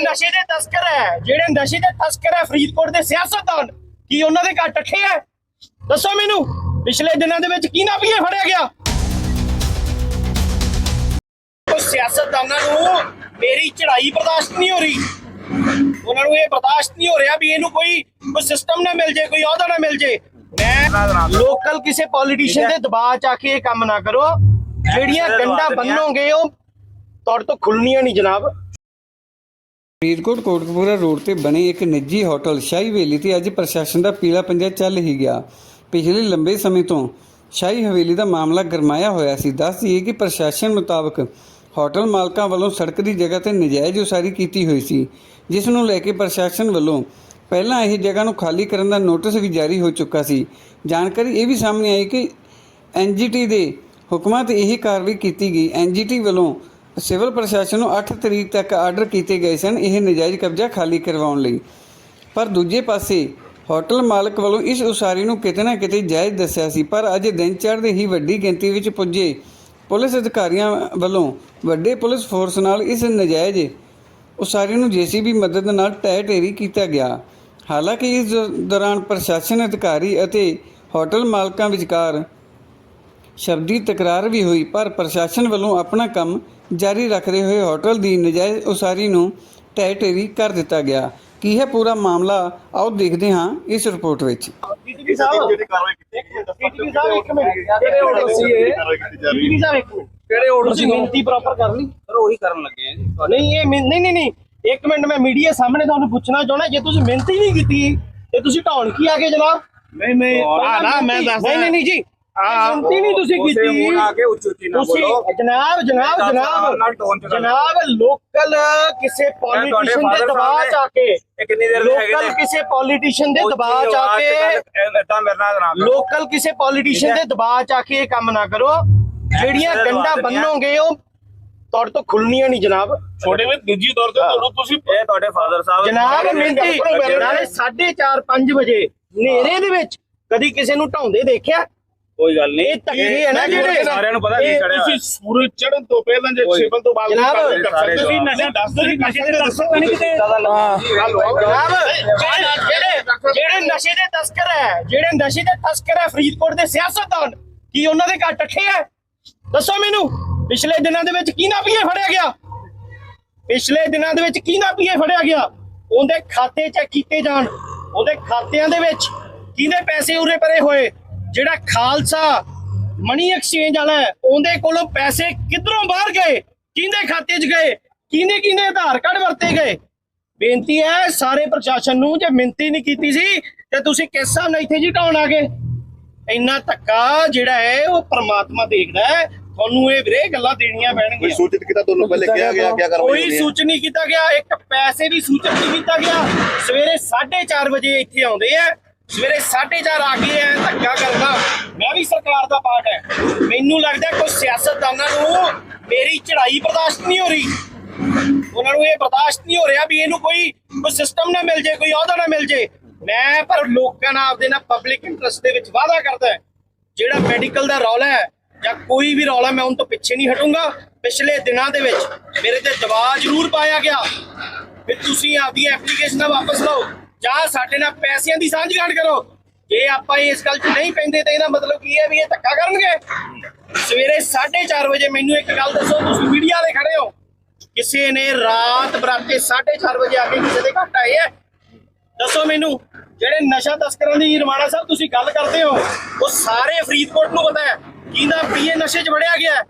ਨਸ਼ੇ ਦੇ ਤਸਕਰ ਹੈ, ਜਿਹੜੇ ਨਸ਼ੇ ਦੇ ਤਸਕਰ ਹੈ ਫਰੀਦਕੋਟ ਦੇ ਸਿਆਸਤਦਾਨ, ਕੀ ਉਹਨਾਂ ਦੇ ਘਰ ਟੱਠੇ ਹੈ? ਦੱਸੋ ਮੈਨੂੰ, ਪਿਛਲੇ ਦਿਨਾਂ ਦੇ ਵਿੱਚ ਕਿਹਨਾਂ ਵੀ ਫੜਿਆ ਗਿਆ? ਉਹ ਸਿਆਸਤਦਾਨਾਂ ਨੂੰ ਮੇਰੀ ਚੜ੍ਹਾਈ ਬਰਦਾਸ਼ਤ ਨਹੀਂ ਹੋ ਰਹੀ। ਉਹਨਾਂ ਨੂੰ ਇਹ ਬਰਦਾਸ਼ਤ ਨਹੀਂ ਹੋ ਰਿਹਾ ਵੀ ਇਹਨੂੰ ਕੋਈ ਕੋਈ ਸਿਸਟਮ ਨਾ ਮਿਲ ਜੇ, ਕੋਈ ਅਹੁਦਾ ਨਾ ਮਿਲ ਜੇ। ਮੈਂ ਲੋਕਲ ਕਿਸੇ ਪੋਲੀਟੀਸ਼ੀਅਨ ਦੇ ਦਬਾਅ ਚ ਆ ਕੇ ਇਹ ਕੰਮ ਨਾ ਕਰੋ। ਜਿਹੜੀਆਂ ਗੰਡਾ ਬੰਨੋਗੇ ਉਹ ਤੁਹਾਡੇ ਤੋਂ ਖੁੱਲਣੀਆਂ ਨਹੀਂ ਜਨਾਬ। ਫਰੀਦਕੋਟ, ਕੋਟਕਪੂਰਾ ਰੋਡ ਤੇ ਬਣੇ ਇੱਕ ਨਿੱਜੀ ਹੋਟਲ ਸ਼ਾਹੀ ਹਵੇਲੀ ਤੇ ਅੱਜ ਪ੍ਰਸ਼ਾਸਨ ਦਾ ਪੀਲਾ ਪੰਜਾ ਚੱਲ ਹੀ ਗਿਆ। ਪਿਛਲੇ ਲੰਬੇ ਸਮੇਂ ਤੋਂ ਸ਼ਾਹੀ ਹਵੇਲੀ ਦਾ ਮਾਮਲਾ ਗਰਮਾਇਆ ਹੋਇਆ ਸੀ। ਦੱਸ ਦਈਏ ਕਿ ਪ੍ਰਸ਼ਾਸਨ ਮੁਤਾਬਕ ਹੋਟਲ ਮਾਲਕਾਂ ਵੱਲੋਂ ਸੜਕ ਦੀ ਜਗ੍ਹਾ ਤੇ ਨਜਾਇਜ਼ ਉਸਾਰੀ ਕੀਤੀ ਹੋਈ ਸੀ, ਜਿਸ ਨੂੰ ਲੈ ਕੇ ਪ੍ਰਸ਼ਾਸਨ ਵੱਲੋਂ ਪਹਿਲਾਂ ਇਹ ਜਗ੍ਹਾ ਨੂੰ ਖਾਲੀ ਕਰਨ ਦਾ ਨੋਟਿਸ ਵੀ ਜਾਰੀ ਹੋ ਚੁੱਕਾ ਸੀ। ਜਾਣਕਾਰੀ ਇਹ ਵੀ ਸਾਹਮਣੇ ਆਈ ਕਿ ਐਨਜੀਟੀ ਦੇ ਹੁਕਮਾਂ ਤੇ ਇਹ ਕਾਰਵਾਈ ਕੀਤੀ ਗਈ। ਐਨਜੀਟੀ ਵੱਲੋਂ ਸਿਵਲ ਪ੍ਰਸ਼ਾਸਨ ਨੂੰ 8 ਤਰੀਕ ਤੱਕ ਆਰਡਰ ਕੀਤੇ ਗਏ ਸਨ ਇਹ ਨਜਾਇਜ਼ ਕਬਜ਼ਾ ਖਾਲੀ ਕਰਵਾਉਣ ਲਈ। ਪਰ ਦੂਜੇ ਪਾਸੇ, ਹੋਟਲ ਮਾਲਕ ਵੱਲੋਂ ਇਸ ਉਸਾਰੀ ਨੂੰ ਕਿਤੇ ਨਾ ਕਿਤੇ ਜਾਇਜ਼ ਦੱਸਿਆ ਸੀ। ਪਰ ਅੱਜ ਦਿਨ ਚੜ੍ਹਦੇ ਹੀ ਵੱਡੀ ਗਿਣਤੀ ਵਿੱਚ ਪੁੱਜੇ ਪੁਲਿਸ ਅਧਿਕਾਰੀਆਂ ਵੱਲੋਂ ਵੱਡੇ ਪੁਲਿਸ ਫੋਰਸ ਨਾਲ ਇਸ ਨਜਾਇਜ਼ ਉਸਾਰੀ ਨੂੰ ਜੀਸੀਬੀ ਮਦਦ ਨਾਲ ਢਹਿ ਢੇਰੀ ਕੀਤਾ ਗਿਆ। ਹਾਲਾਂਕਿ ਇਸ ਦੌਰਾਨ ਪ੍ਰਸ਼ਾਸਨ ਅਧਿਕਾਰੀ ਅਤੇ ਹੋਟਲ ਮਾਲਕਾਂ ਵਿਚਕਾਰ ਸ਼ਬਦੀ ਤਕਰਾਰ ਵੀ ਹੋਈ, ਪਰ ਪ੍ਰਸ਼ਾਸਨ ਵੱਲੋਂ ਆਪਣਾ ਕੰਮ ਜਾਰੀ ਰੱਖਦੇ ਹੋਏ ਹੋਟਲ ਦੀ ਨਜਾਇਜ਼ ਉਸਾਰੀ ਨੂੰ ਢਹਿ ਢੇਰੀ ਕਰ ਦਿੱਤਾ ਗਿਆ। ਕੀ ਹੈ ਪੂਰਾ ਮਾਮਲਾ ਆਓ ਦੇਖਦੇ ਹਾਂ ਇਸ ਰਿਪੋਰਟ ਵਿੱਚ। ਟੀਟੀਪੀ ਸਾਹਿਬ ਜਿਹੜੀ ਕਾਰਵਾਈ ਕੀਤੀ ਟੀਟੀਪੀ ਸਾਹਿਬ ਇੱਕ ਮਿੰਟ। ਕਿਹੜੇ ਆਰਡਰ ਸੀ ਇਹ? ਕਾਰਵਾਈ ਕੀਤੀ ਜਾ ਰਹੀ ਟੀਟੀਪੀ ਸਾਹਿਬ ਇੱਕ ਮਿੰਟ। ਕਿਹੜੇ ਆਰਡਰ ਤੁਸੀਂ ਸੀ ਮਿਹਨਤੀ ਪ੍ਰੋਪਰ ਕਰ ਲਈ। ਸਰ ਉਹੀ ਕਰਨ ਲੱਗੇ ਆ ਜੀ। ਨਹੀਂ ਇਹ ਮਿਹਨ- ਨਹੀਂ ਨਹੀਂ ਨਹੀਂ। ਇੱਕ ਮਿੰਟ ਮੈਂ ਮੀਡੀਆ ਸਾਹਮਣੇ ਤੁਹਾਨੂੰ ਪੁੱਛਣਾ ਚਾਹਣਾ ਜੇ ਤੁਸੀਂ ਮਿਹਨਤ ਹੀ ਨਹੀਂ ਕੀਤੀ ਤੇ ਤੁਸੀਂ ਢਾਉਣ ਕੀ ਆ ਗਏ ਜਨਾਬ? ਨਹੀਂ ਨਹੀਂ। ਆ ਨਾ ਮੈਂ ਦੱਸ ਨਹੀਂ ਨਹੀਂ ਨਹੀਂ ਜੀ। ਹੀ। ਨਹੀਂ ਤੁਸੀਂ ਕੀਤੀ। ਤੁਸੀਂ ਜਨਾਬ ਜਨਾਬ ਜਨਾਬ ਜਨਾਬ ਲੋਕਲ ਕਿਸੇ ਪੋਲੀਟੀਸ਼ੀਅਨ ਦੇ ਦਬਾਅ ਚ ਆ ਕੇ ਲੋਕਲ ਕਿਸੇ ਪੋਲੀਟੀਸ਼ੀਅਨ ਦੇ ਦਬਾਅ ਚ ਆ ਕੇ। ਲੋਕਲ ਕਿਸੇ ਪੋਲੀਟੀਸ਼ੀਅਨ ਦੇ ਦਬਾਅ ਚ ਆ ਕੇ ਇਹ ਕੰਮ ਨਾ ਕਰੋ। ਜਿਹੜੀਆਂ ਗੰਡਾ। ਬੰਨੋਗੇ ਉਹ ਤੁਹਾਡੇ ਤੋਂ ਖੁੱਲਣੀਆਂ ਨਹੀਂ ਜਨਾਬ। ਛੋਟੇ ਵਿੱਚ ਨਿੱਜੀ ਤੌਰ ਤੇ ਤੁਹਾਨੂੰ ਤੁਸੀਂ ਇਹ ਤੁਹਾਡੇ ਫਾਦਰ ਸਾਹਿਬ ਜਨਾਬ ਮਿੰਤੀ ਨਾਲੇ 4:30 5 ਵਜੇ ਹਨੇਰੇ ਦੇ ਵਿੱਚ ਕਦੀ ਕਿਸੇ ਨੂੰ ਢਾਉਂਦੇ ਦੇਖਿਆ? ਕੋਈ ਗੱਲ ਨਹੀਂ। ਇਹ ਧੱਕੇ ਹੈ ਨਾ ਜਿਹੜੇ। ਸਾਰਿਆਂ ਨੂੰ ਪਤਾ ਕੀ ਚੜਿਆ ਤੁਸੀਂ ਸੂਰਜ ਚੜ੍ਹਨ ਤੋਂ ਪਹਿਲਾਂ ਜੇ। ਛੇਪਨ ਤੋਂ ਬਾਅਦ ਜਨਾਬ। ਤੁਸੀਂ ਨਸ਼ਾ ਦੱਸ ਦਿਓ ਨਸ਼ੇ ਦੇ ਦੱਸੋ ਨਹੀਂ ਕਿਤੇ। ਜਨਾਬ ਜਿਹੜੇ ਨਸ਼ੇ ਦੇ ਤਸਕਰ ਹੈ ਜਿਹੜੇ ਨਸ਼ੇ ਦੇ ਤਸਕਰ ਹੈ ਫਰੀਦਕੋਟ ਦੇ ਸਿਆਸਤਦਾਨ ਕੀ ਉਹਨਾਂ ਦੇ ਘਰ ਟੱਠੇ ਹੈ? ਦੱਸੋ ਮੈਨੂੰ ਪਿਛਲੇ ਦਿਨਾਂ ਦੇ ਵਿੱਚ ਕਿਹਨਾਂ ਪੀਏ ਫੜਿਆ ਗਿਆ? ਪਿਛਲੇ ਦਿਨਾਂ ਦੇ ਵਿੱਚ ਕਿਹਨਾਂ ਪੀਏ ਫੜਿਆ ਗਿਆ? ਉਹਦੇ ਖਾਤੇ ਚੈੱਕ ਕੀਤੇ ਜਾਣ। ਉਹਦੇ ਖਾਤਿਆਂ ਦੇ ਵਿੱਚ ਕਿਹਦੇ ਪੈਸੇ ਉਰੇ ਪਰੇ ਹੋਏ? ਜਿਹੜਾ ਖਾਲਸਾ ਮਨੀ ਐਕਸਚੇਂਜ ਵਾਲਾ ਉਹਦੇ ਕੋਲੋਂ ਪੈਸੇ ਕਿੱਧਰੋਂ ਬਾਹਰ ਗਏ? ਕਿਹਦੇ ਖਾਤੇ 'ਚ ਗਏ? ਕਿਹਨੇ ਕਿਹਨੇ ਆਧਾਰ ਕਾਰਡ ਵਰਤੇ ਗਏ? ਬੇਨਤੀ ਹੈ ਸਾਰੇ ਪ੍ਰਸ਼ਾਸਨ ਨੂੰ ਜੇ ਮਿੰਤੀ ਨਹੀਂ ਕੀਤੀ ਸੀ ਤੇ ਤੁਸੀਂ ਕਿਸ ਹਿਸਾਬ ਨਾਲ ਇੱਥੇ ਜੀ ਢਾਉਣ ਆ ਗਏ? ਇੰਨਾ ਧੱਕਾ ਜਿਹੜਾ ਹੈ ਉਹ ਪ੍ਰਮਾਤਮਾ ਦੇਖਦਾ ਹੈ। ਤੁਹਾਨੂੰ ਇਹ ਵੀਰੇ ਗੱਲਾਂ ਦੇਣੀਆਂ ਕੋਈ ਪੈਣਗੀਆਂ ਸੂਚਿਤ ਕੀਤਾ ਤੁਹਾਨੂੰ ਪਹਿਲੇ ਕਿਹਾ ਗਿਆ ਕੀ ਕਾਰਵਾਈ ਕੋਈ ਸੂਚਨ ਨਹੀਂ ਕੀਤਾ ਗਿਆ ਇੱਕ ਪੈਸੇ ਵੀ ਸੂਚਨ ਨਹੀਂ ਕੀਤਾ ਗਿਆ। ਸਵੇਰੇ 4:30 ਵਜੇ ਇੱਥੇ ਆਉਂਦੇ ਆ। ਸਵੇਰੇ 4:30 ਆ ਗਏ ਆ ਧੱਕਾ ਕਰਨਾ ਮੈਂ ਵੀ ਸਰਕਾਰ ਦਾ ਪਾਰਟ ਹੈ। ਮੈਨੂੰ ਲੱਗਦਾ ਕੋਈ ਸਿਆਸਤਦਾਨਾਂ ਨੂੰ ਮੇਰੀ ਚੜ੍ਹਾਈ ਬਰਦਾਸ਼ਤ ਨਹੀਂ ਹੋ ਰਹੀ। ਉਹਨਾਂ ਨੂੰ ਇਹ ਬਰਦਾਸ਼ਤ ਨਹੀਂ ਹੋ ਰਿਹਾ ਵੀ ਇਹਨੂੰ ਕੋਈ ਕੋਈ ਸਿਸਟਮ ਨਾ ਮਿਲ ਜੇ, ਕੋਈ ਅਹੁਦਾ ਨਾ ਮਿਲ ਜੇ। ਮੈਂ ਪਰ ਲੋਕਾਂ ਨਾਲ ਆਪਦੇ ਨਾਲ ਪਬਲਿਕ ਇੰਟਰਸਟ ਦੇ ਵਿੱਚ ਵਾਅਦਾ ਕਰਦਾ ਜਿਹੜਾ ਮੈਡੀਕਲ ਦਾ ਰੌਲਾ ਹੈ ਜਾਂ ਕੋਈ ਵੀ ਰੌਲਾ, ਮੈਂ ਉਹਨਾਂ ਤੋਂ ਪਿੱਛੇ ਨਹੀਂ ਹਟੂੰਗਾ। ਪਿਛਲੇ ਦਿਨਾਂ ਦੇ ਵਿੱਚ ਮੇਰੇ ਤੇ ਦਬਾਅ ਜ਼ਰੂਰ ਪਾਇਆ ਗਿਆ। ਵੀ ਤੁਸੀਂ ਆਪਦੀਆਂ ਐਪਲੀਕੇਸ਼ਨਾਂ ਵਾਪਸ ਲਓ। ਜਾਂ ਸਾਡੇ ਨਾਲ ਪੈਸਿਆਂ ਦੀ ਸਾਂਝ ਸਾਂਝਗਾਂਠ ਕਰੋ। ਜੇ ਆਪਾਂ ਇਸ ਗੱਲ 'ਚ ਨਹੀਂ ਪੈਂਦੇ ਤਾਂ ਇਹਦਾ ਮਤਲਬ ਕੀ ਹੈ ਵੀ ਇਹ ਧੱਕਾ ਕਰਨਗੇ? ਸਵੇਰੇ 4:30 ਵਜੇ ਮੈਨੂੰ ਇੱਕ ਗੱਲ ਦੱਸੋ, ਤੁਸੀਂ ਮੀਡੀਆ ਦੇ ਖੜੇ ਹੋ। ਕਿਸੇ ਨੇ ਰਾਤ ਬਰਾਤੇ 4:30 ਵਜੇ ਆ ਕੇ ਕਿਸੇ ਦੇ ਘਰ ਆਏ ਹੈ? ਦੱਸੋ ਮੈਨੂੰ, ਜਿਹੜੇ ਨਸ਼ਾ ਤਸਕਰਾਂ ਦੀ ਰਮਾਣਾ ਸਾਹਿਬ ਤੁਸੀਂ ਗੱਲ ਕਰਦੇ ਹੋ, ਉਹ ਸਾਰੇ ਫਰੀਦਕੋਟ ਨੂੰ ਪਤਾ ਹੈ। ਕਿਹਦਾ ਪੀਏ ਨਸ਼ੇ 'ਚ ਵੜਿਆ ਗਿਆ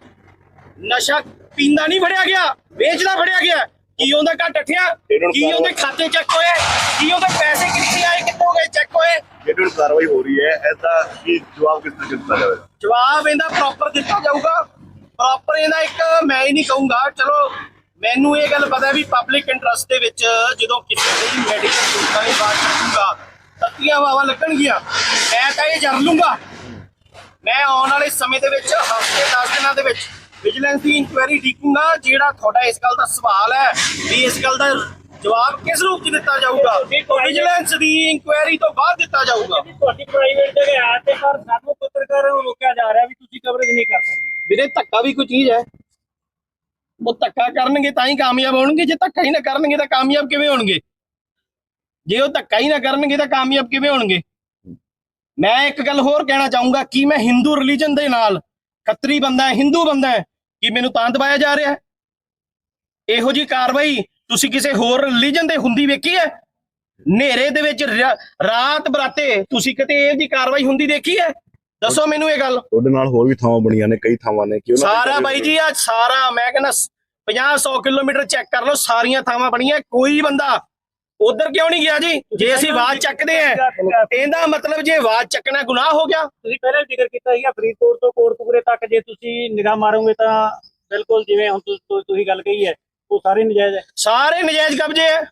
ਨਸ਼ਾ ਪੀਂਦਾ ਨਹੀਂ ਫੜਿਆ ਗਿਆ, ਵੇਚਦਾ ਫੜਿਆ ਗਿਆ ਕੀ ਉਹਦਾ ਘਰ ਟੱਠਿਆ ਕੀ ਉਹਦੇ ਖਾਤੇ ਚੈੱਕ ਹੋਏ ਕੀ ਉਹਦੇ ਪੈਸੇ ਕਿੱਥੇ ਆਏ ਕਿੱਥੋਂ ਗਏ ਚੈੱਕ ਹੋਏ? ਜਿਹੜੀ ਹੁਣ ਕਾਰਵਾਈ ਹੋ ਰਹੀ ਹੈ। ਐਸਾ ਕੀ ਜਵਾਬ ਕਿਸ ਤਰ੍ਹਾਂ ਦਿੱਤਾ ਜਾਵੇਗਾ ਜਵਾਬ ਇਹਦਾ ਪ੍ਰੋਪਰ ਦਿੱਤਾ ਜਾਊਗਾ। ਪ੍ਰੋਪਰ ਇਹਦਾ ਇੱਕ ਮੈਂ ਹੀ ਨਹੀਂ ਕਹੂੰਗਾ। ਚਲੋ ਮੈਨੂੰ ਇਹ ਗੱਲ ਪਤਾ ਵੀ ਪਬਲਿਕ ਇੰਟਰਸਟ ਦੇ ਵਿੱਚ ਜਦੋਂ ਕਿਸੇ ਦੀ ਮੈਡੀਕਲ ਸੁਵਿਧਾ ਦੀ ਬਾਤ ਕਰੂੰਗਾ ਤੱਤੀਆਂ ਵਾਵਾ ਲੱਗਣਗੀਆਂ। ਮੈਂ ਤਾਂ ਇਹ ਜਰ ਲੂੰਗਾ। ਮੈਂ ਆਉਣ ਵਾਲੇ ਸਮੇਂ ਦੇ ਵਿੱਚ ਹਫ਼ਤੇ 10 ਦਿਨਾਂ ਦੇ ਵਿੱਚ ਵਿਜੀਲੈਂਸ ਦੀ ਇਨਕੁਆਇਰੀ ਦੇਖੂੰਗਾ ਜਿਹੜਾ ਤੁਹਾਡਾ ਇਸ ਗੱਲ ਦਾ ਸਵਾਲ ਹੈ ਵੀ ਇਸ ਗੱਲ ਦਾ ਜਵਾਬ ਕਿਸ ਰੂਪ 'ਚ ਦਿੱਤਾ ਜਾਊਗਾ? ਵਿਜੀਲੈਂਸ ਦੀ ਇਨਕੁਆਇਰੀ ਤੋਂ ਬਾਅਦ ਦਿੱਤਾ ਜਾਊਗਾ। ਤੁਹਾਡੀ ਪ੍ਰਾਈਵੇਟ ਜਗ੍ਹਾ ਆ ਤੇ ਪਰ ਸਾਨੂੰ ਪੱਤਰਕਾਰਾਂ ਨੂੰ ਰੋਕਿਆ ਜਾ ਰਿਹਾ ਵੀ ਤੁਸੀਂ ਕਵਰੇਜ ਨਹੀਂ ਕਰ ਸਕਦੇ। ਵੀਰੇ ਧੱਕਾ ਵੀ ਕੋਈ ਚੀਜ਼ ਹੈ? ਉਹ ਧੱਕਾ ਕਰਨਗੇ ਤਾਂ ਹੀ ਕਾਮਯਾਬ ਹੋਣਗੇ ਜੇ ਧੱਕਾ ਹੀ ਨਾ ਕਰਨਗੇ ਤਾਂ ਕਾਮਯਾਬ ਕਿਵੇਂ ਹੋਣਗੇ? ਜੇ ਉਹ ਧੱਕਾ ਹੀ ਨਾ ਕਰਨਗੇ ਤਾਂ ਕਾਮਯਾਬ ਕਿਵੇਂ ਹੋਣਗੇ? ਮੈਂ ਇੱਕ ਗੱਲ ਹੋਰ ਕਹਿਣਾ ਚਾਹੂੰਗਾ ਕਿ ਮੈਂ ਹਿੰਦੂ ਰਿਲੀਜਨ ਦੇ ਨਾਲ ਖੱਤਰੀ ਬੰਦਾ ਹੈ ਹਿੰਦੂ ਬੰਦਾ ਹੈ। ਕਿ ਮੈਨੂੰ ਤਾਂ ਦਬਾਇਆ ਜਾ ਰਿਹਾ ਹੈ? ਇਹੋ ਜੀ ਕਾਰਵਾਈ ਤੁਸੀਂ ਕਿਸੇ ਹੋਰ ਰਿਲੀਜਨ ਦੇ ਹੁੰਦੀ ਵੇਖੀ ਹੈ? ਹਨੇਰੇ ਦੇ ਵਿੱਚ ਰਾਤ ਬਰਾਤੇ ਤੁਸੀਂ ਕਿਤੇ ਇਹੋ ਜੀ ਕਾਰਵਾਈ ਹੁੰਦੀ ਦੇਖੀ ਹੈ? ਦੱਸੋ ਮੈਨੂੰ ਇਹ ਗੱਲ। ਤੁਹਾਡੇ ਨਾਲ ਹੋਰ ਵੀ ਥਾਵਾਂ ਬਣੀਆਂ ਨੇ ਕਈ ਥਾਵਾਂ ਨੇ ਕਿ ਉਹਨਾਂ ਦੇ ਸਾਰਾ ਬਾਈ ਜੀ ਆ ਸਾਰਾ ਮੈਂ ਕਹਿੰਦਾ 50 100 ਕਿਲੋਮੀਟਰ ਚੈੱਕ ਕਰ ਲਓ ਸਾਰੀਆਂ ਥਾਵਾਂ ਬਣੀਆਂ ਕੋਈ ਬੰਦਾ ਉਧਰ ਕਿਉਂ ਨਹੀਂ ਗਿਆ ਜੀ? ਜੇ ਅਸੀਂ ਆਵਾਜ਼ ਚੱਕਦੇ ਆ। ਇਹਦਾ ਮਤਲਬ ਜੇ ਆਵਾਜ਼ ਚੱਕਣਾ ਗੁਨਾਹ ਹੋ ਗਿਆ। ਤੁਸੀਂ ਪਹਿਲਾਂ ਵੀ ਜ਼ਿਕਰ ਕੀਤਾ ਸੀਗਾ ਫਰੀਦਕੋਟ ਤੋਂ ਕੋਟਕਪੂਰੇ ਤੱਕ ਜੇ ਤੁਸੀਂ ਨਿਗਾਹ ਮਾਰੋਗੇ ਤਾਂ ਬਿਲਕੁਲ ਜਿਵੇਂ ਹੁਣ ਤੁਸੀਂ ਗੱਲ ਕਹੀ ਹੈ ਉਹ ਸਾਰੇ ਨਜਾਇਜ਼ ਹੈ। ਸਾਰੇ ਨਜਾਇਜ਼ ਕਬਜ਼ੇ ਆ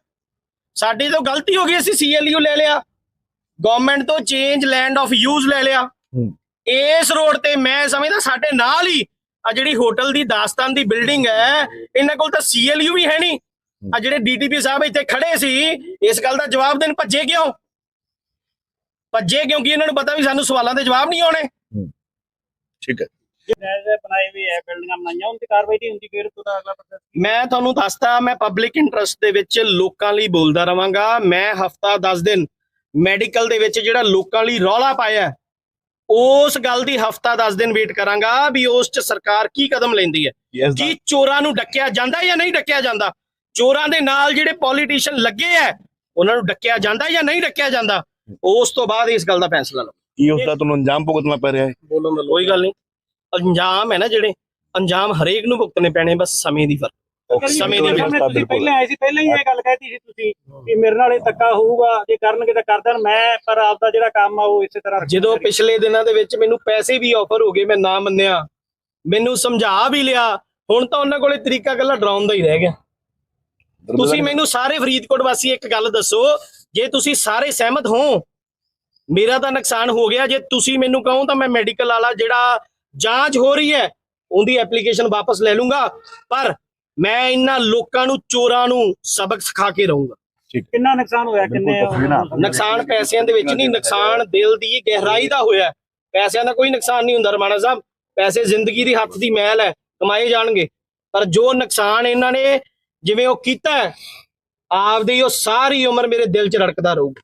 ਸਾਡੀ ਤਾਂ ਗਲਤੀ ਹੋ ਗਈ ਅਸੀਂ ਸੀਐਲਯੂ ਲੈ ਲਿਆ। ਗਵਰਨਮੈਂਟ ਤੋਂ ਚੇਂਜ ਲੈਂਡ ਆਫ ਯੂਜ਼ ਲੈ ਲਿਆ। ਹੂੰ। ਇਸ ਰੋਡ ਤੇ ਮੈਂ ਸਮਝਦਾ ਸਾਡੇ ਨਾਲ ਹੀ ਆ ਜਿਹੜੀ ਹੋਟਲ ਦੀ ਦਾਸਤਾਨ ਦੀ ਬਿਲਡਿੰਗ ਹੈ ਇਹਨਾਂ ਕੋਲ ਤਾਂ ਸੀਐਲਯੂ ਵੀ ਹੈ ਨਹੀਂ। ਆ ਜਿਹੜੇ ਡੀਟੀਪੀ ਸਾਹਿਬ ਇੱਥੇ ਖੜੇ ਸੀ ਇਸ ਗੱਲ ਦਾ ਜਵਾਬ ਦੇਣ ਭੱਜੇ ਕਿਉਂ? ਭੱਜੇ ਕਿਉਂਕਿ ਇਹਨਾਂ ਨੂੰ ਪਤਾ ਵੀ ਸਾਨੂੰ ਸਵਾਲਾਂ ਦੇ ਜਵਾਬ ਨਹੀਂ ਆਉਣੇ? ਠੀਕ ਹੈ ਨਜਾਇਜ਼ ਬਣਾਏ ਵੀ ਹੈ। ਬਿਲਡਿੰਗਾਂ ਬਣਾਈਆਂ ਉਹਨਾਂ ਦੀ ਕਾਰਵਾਈ ਨਹੀਂ ਹੁੰਦੀ ਫਿਰ ਉਹਦਾ ਅਗਲਾ ਪ੍ਰੋਸੈਸ ਮੈਂ ਤੁਹਾਨੂੰ ਦੱਸਦਾ ਮੈਂ ਪਬਲਿਕ ਇੰਟਰਸਟ ਦੇ ਵਿੱਚ ਲੋਕਾਂ ਲਈ ਬੋਲਦਾ ਰਵਾਂਗਾ। ਮੈਂ ਹਫਤਾ 10 ਦਿਨ ਮੈਡੀਕਲ ਦੇ ਵਿੱਚ ਜਿਹੜਾ ਲੋਕਾਂ ਲਈ ਰੌਲਾ ਪਾਇਆ ਉਸ ਗੱਲ ਦੀ ਹਫਤਾ 10 ਦਿਨ ਵੇਟ ਕਰਾਂਗਾ ਵੀ ਉਸ 'ਚ ਸਰਕਾਰ ਕੀ ਕਦਮ ਲੈਂਦੀ ਹੈ? ਕੀ ਚੋਰਾਂ ਨੂੰ ਡੱਕਿਆ ਜਾਂਦਾ ਜਾਂ ਨਹੀਂ ਡੱਕਿਆ ਜਾਂਦਾ? ਚੋਰਾਂ ਦੇ ਨਾਲ ਜਿਹੜੇ ਪੋਲੀਟੀਸ਼ੀਅਨ ਲੱਗੇ ਆ ਉਹਨਾਂ ਨੂੰ ਡੱਕਿਆ ਜਾਂਦਾ ਜਾਂ ਨਹੀਂ ਡੱਕਿਆ ਜਾਂਦਾ? ਉਸ ਤੋਂ ਬਾਅਦ ਇਸ ਗੱਲ ਦਾ ਫੈਸਲਾ ਲਓ। ਕੀ ਉਸ ਦਾ ਤੁਹਾਨੂੰ ਅੰਜਾਮ ਭੁਗਤਣਾ ਪੈ ਰਿਹਾ ਹੈ? ਬੋਲੋ ਕੋਈ ਗੱਲ ਨਹੀਂ। ਅੰਜਾਮ ਹੈ ਨਾ ਜਿਹੜੇ ਅੰਜਾਮ ਹਰੇਕ ਨੂੰ ਭੁਗਤਣੇ ਪੈਣੇ ਬਸ ਸਮੇਂ ਦੀ ਫ਼ਰਕ। ਸਮੇਂ ਦੀ ਬਿਲਕੁਲ, ਤੁਸੀਂ ਪਹਿਲਾਂ ਆਏ ਸੀ ਪਹਿਲਾਂ ਹੀ ਇਹ ਗੱਲ ਕਹਿਤੀ ਸੀ ਤੁਸੀਂ ਕਿ ਮੇਰੇ ਨਾਲ ਇਹ ਧੱਕਾ ਹੋਊਗਾ ਜੇ ਕਰਨਗੇ ਤਾਂ ਕਰ ਦੇਣ। ਮੈਂ ਪਰ ਆਪਦਾ ਜਿਹੜਾ ਕੰਮ ਆ ਉਹ ਇਸੇ ਤਰ੍ਹਾਂ। ਜਦੋਂ ਪਿਛਲੇ ਦਿਨਾਂ ਦੇ ਵਿੱਚ ਮੈਨੂੰ ਪੈਸੇ ਵੀ ਆਫਰ ਹੋ ਗਏ ਮੈਂ ਨਾ ਮੰਨਿਆ। ਮੈਨੂੰ ਸਮਝਾ ਵੀ ਲਿਆ। ਹੁਣ ਤਾਂ ਉਹਨਾਂ ਕੋਲੇ ਤਰੀਕਾ ਕੱਲਾ ਡਰਾਉਣ ਦਾ ਹੀ ਰਹਿ ਗਿਆ। ਤੁਸੀਂ ਮੈਨੂੰ ਸਾਰੇ ਫਰੀਦਕੋਟ ਵਾਸੀ ਇੱਕ ਗੱਲ ਦੱਸੋ ਜੇ ਤੁਸੀਂ ਸਾਰੇ ਸਹਿਮਤ ਹੋ ਮੇਰਾ ਤਾਂ ਨੁਕਸਾਨ ਹੋ ਗਿਆ ਜੇ ਤੁਸੀਂ ਮੈਨੂੰ ਕਹੋ ਤਾਂ ਮੈਂ ਮੈਡੀਕਲ ਵਾਲਾ ਜਿਹੜਾ ਜਾਂਚ ਹੋ ਰਹੀ ਹੈ ਉਹਦੀ ਐਪਲੀਕੇਸ਼ਨ ਵਾਪਸ ਲੈ ਲੂੰਗਾ ਪਰ ਮੈਂ ਇਹਨਾਂ ਲੋਕਾਂ ਨੂੰ ਚੋਰਾਂ ਨੂੰ ਸਬਕ ਸਿਖਾ ਕੇ ਰਹੂੰਗਾ ਕਿੰਨਾ ਨੁਕਸਾਨ ਹੋਇਆ ਕਿੰਨੇ। ਨੁਕਸਾਨ ਪੈਸਿਆਂ ਦੇ ਵਿੱਚ ਨਹੀਂ ਨੁਕਸਾਨ ਦਿਲ ਦੀ ਗਹਿਰਾਈ ਦਾ ਹੋਇਆ ਹੈ। ਪੈਸਿਆਂ ਦਾ ਕੋਈ ਨੁਕਸਾਨ ਨਹੀਂ ਹੁੰਦਾ ਰਮਾਣਾ ਸਾਹਿਬ ਪੈਸੇ ਜ਼ਿੰਦਗੀ ਦੀ ਹੱਥ ਦੀ ਮੈਲ ਹੈ ਕਮਾਏ ਜਾਣਗੇ ਪਰ ਜੋ ਨੁਕਸਾਨ ਇਹਨਾਂ ਨੇ ਜਿਵੇਂ ਉਹ ਕੀਤਾ ਆਪਦੀ ਉਹ ਸਾਰੀ ਉਮਰ ਮੇਰੇ ਦਿਲ 'ਚ ਰੜਕਦਾ ਰਹੂਗਾ।